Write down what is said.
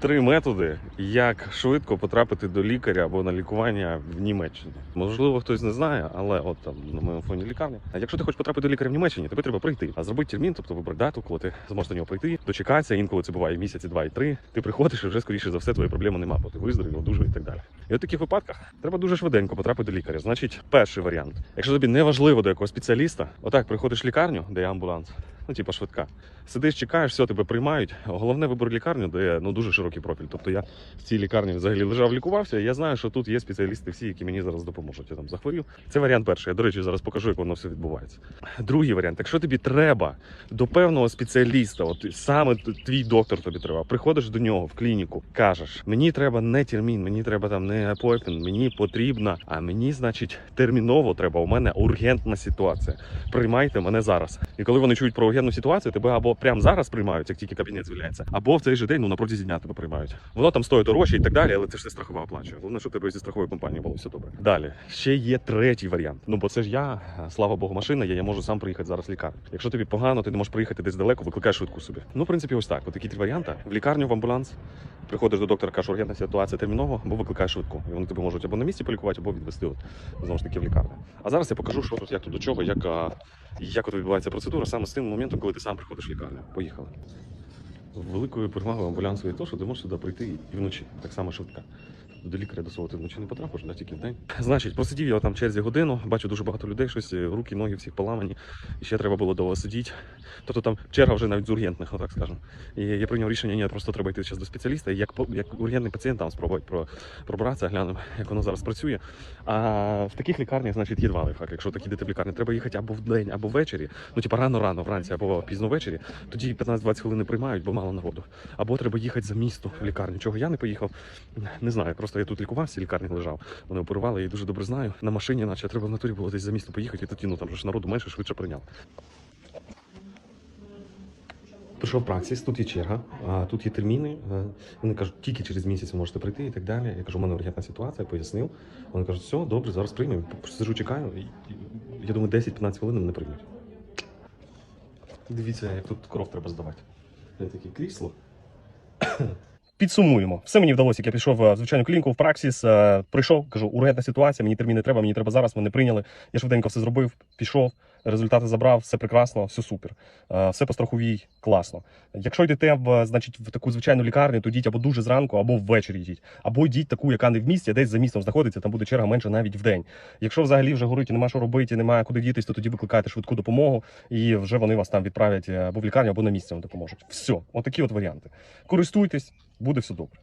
Три методи, як швидко потрапити до лікаря або на лікування в Німеччині. Можливо, хтось не знає, але от там на моєму фоні лікарня. Якщо ти хочеш потрапити до лікаря в Німеччині, тобі треба прийти, а зробити термін, тобто вибрати дату, коли ти зможеш до нього прийти, дочекатися. Інколи це буває місяці, два і три. Ти приходиш і вже скоріше за все твої проблеми немає, бо ти виздоровів, одужав і так далі. І от в таких випадках треба дуже швиденько потрапити до лікаря. Значить, перший варіант. Якщо тобі не важливо до якогось спеціаліста, отак приходиш в лікарню, де є амбуланс, ну типа швидка. Сидиш, чекаєш, все тебе приймають. Головне вибор лікарню, де ну дуже широкий профіль. Тобто я в цій лікарні взагалі лежав, лікувався. і Я знаю, що тут є спеціалісти всі, які мені зараз допоможуть. Я там захворів. Це варіант перший. Я, до речі, зараз покажу, як воно все відбувається. Другий варіант, якщо тобі треба до певного спеціаліста, от саме твій доктор тобі треба, приходиш до нього в клініку, кажеш: мені треба не термін, мені треба там не апойтмент, мені потрібна, а мені, значить, терміново треба. У мене ургентна ситуація. Приймайте мене зараз. І коли вони чують про ургентну ситуацію, тебе або прямо зараз приймають, як тільки кабінет звільняється, або в цей же день ну протязі дня тебе приймають. Воно там стоїть гроші і так далі, але це ж все страхова оплачує. Головне, щоб тебе зі страхової компанії було все добре. Далі ще є третій варіант. Ну бо це ж я, слава Богу, машина. Я, я можу сам приїхати зараз в лікарню. Якщо тобі погано, ти не можеш приїхати десь далеко, викликай швидку собі. Ну, в принципі, ось так. Ось такі три варіанти. В лікарню, в амбуланс. Приходиш до доктора, кажеш, ургентна ситуація терміново, або викликаєш швидку. І вони тебе можуть або на місці полікувати, або відвести от, знову ж таки в лікарню. А зараз я покажу, що тут, як тут до чого, як, як от відбувається процедура саме з тим моментом, коли ти сам приходиш в лікарню. Поїхали. Великою перевагою амбулянсу є те, що ти можеш сюди прийти і вночі, так само швидка. До лікаря до свого ти вночі не потрапиш, да, тільки в день. Значить, просидів я там в черзі годину, бачу дуже багато людей, щось е, руки, ноги всіх поламані, і ще треба було довго сидіти. Тобто там черга вже навіть з ургентних, отак скажемо. І я прийняв рішення, ні, просто треба йти зараз до спеціаліста, і як, як ургентний пацієнт там спробувати про, пробратися, глянемо, як воно зараз працює. А в таких лікарнях, значить, є два лайфхаки. Якщо так йдете в лікарню, треба їхати або в день, або ввечері, ну типа рано-рано вранці, або пізно ввечері. Тоді 15-20 хвилин не приймають, бо мало народу. Або треба їхати за місто в лікарню. Чого я не поїхав, не знаю. Просто я тут лікувався, в лікарні лежав. Вони оперували, я їх дуже добре знаю. На машині, наче треба в натурі було десь за місто поїхати, і тоді ну там ж народу менше, швидше прийняв. Прийшов праксіс, тут є черга, тут є терміни. Вони кажуть, тільки через місяць ви можете прийти і так далі. Я кажу, у мене ургентна ситуація, пояснив. Вони кажуть, все, добре, зараз приймемо. Сижу, чекаю. Я думаю, 10-15 хвилин мене приймуть. Дивіться, як тут кров треба здавати. Це таке крісло. Підсумуємо. Все мені вдалося. як Я пішов е, в звичайну клініку в Праксіс. е, Прийшов, кажу, ургентна ситуація, мені терміни треба, мені треба зараз, мене прийняли. Я швиденько все зробив, пішов, результати забрав, все прекрасно, все супер. Е, Все по страховій класно. Якщо йдете в, значить, в таку звичайну лікарню, то йдіть або дуже зранку, або ввечері йдіть. Або йдіть таку, яка не в місті, а десь за містом знаходиться, там буде черга менше навіть в день. Якщо взагалі вже горить нема що робити, немає куди дітись, то тоді викликайте швидку допомогу, і вже вони вас там відправлять або в лікарню, або на місці вам допоможуть. Все, отакі от варіанти. Користуйтесь, буде все добре.